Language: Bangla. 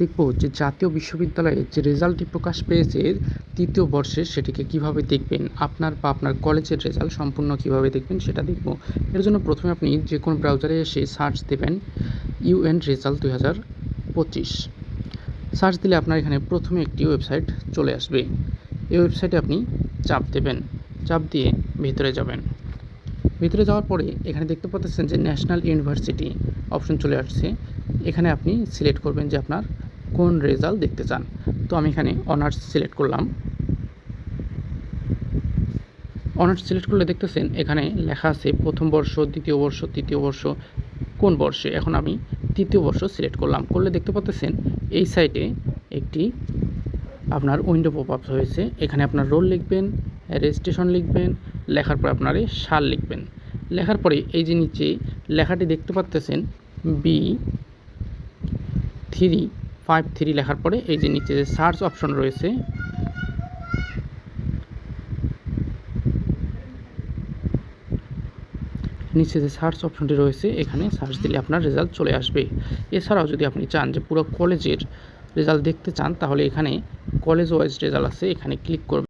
দেখব যে জাতীয় বিশ্ববিদ্যালয়ে যে রেজাল্টটি প্রকাশ পেয়েছে তৃতীয় বর্ষে, সেটিকে কীভাবে দেখবেন? আপনার বা আপনার কলেজের রেজাল্ট সম্পূর্ণ কীভাবে দেখবেন সেটা দেখব। এর জন্য প্রথমে আপনি যে কোনো ব্রাউজারে এসে সার্চ দেবেন ইউএন রেজাল্ট দুই হাজার পঁচিশ। সার্চ দিলে আপনার এখানে প্রথমে একটি ওয়েবসাইট চলে আসবে। এই ওয়েবসাইটে আপনি চাপ দেবেন। চাপ দিয়ে ভিতরে যাবেন। ভিতরে যাওয়ার পরে এখানে দেখতে পাচ্ছেন যে ন্যাশনাল ইউনিভার্সিটি অপশন চলে আসছে। এখানে আপনি সিলেক্ট করবেন যে আপনার কোন রেজাল্ট দেখতে চান। তো আমি এখানে অনার্স সিলেক্ট করলাম। অনার্স সিলেক্ট করলে দেখতেছেন এখানে লেখা আছে প্রথম বর্ষ, দ্বিতীয় বর্ষ, তৃতীয় বর্ষ কোন বর্ষে। এখন আমি তৃতীয় বর্ষ সিলেক্ট করলাম। করলে দেখতে পাচ্ছেন এই সাইটে একটি আপনার উইন্ডো পপ আপ হয়েছে। এখানে আপনার রোল লিখবেন রেজিস্ট্রেশন লিখবেন, লেখার পরে আপনার সাল লিখবেন। লেখার পরে এই যে নিচে লেখাটি দেখতে পাচ্তেছেন বি থ্রি ফাইভ থ্রি লেখার পরে এই যে নিচে যে সার্চ অপশন রয়েছে, নিচে যে সার্চ অপশনটি রয়েছে, এখানে সার্চ দিলে আপনার রেজাল্ট চলে আসবে। এছাড়াও যদি আপনি চান যে পুরো কলেজের রেজাল্ট দেখতে চান, তাহলে এখানে কলেজ ওয়াইজ রেজাল্ট আছে, এখানে ক্লিক করবেন।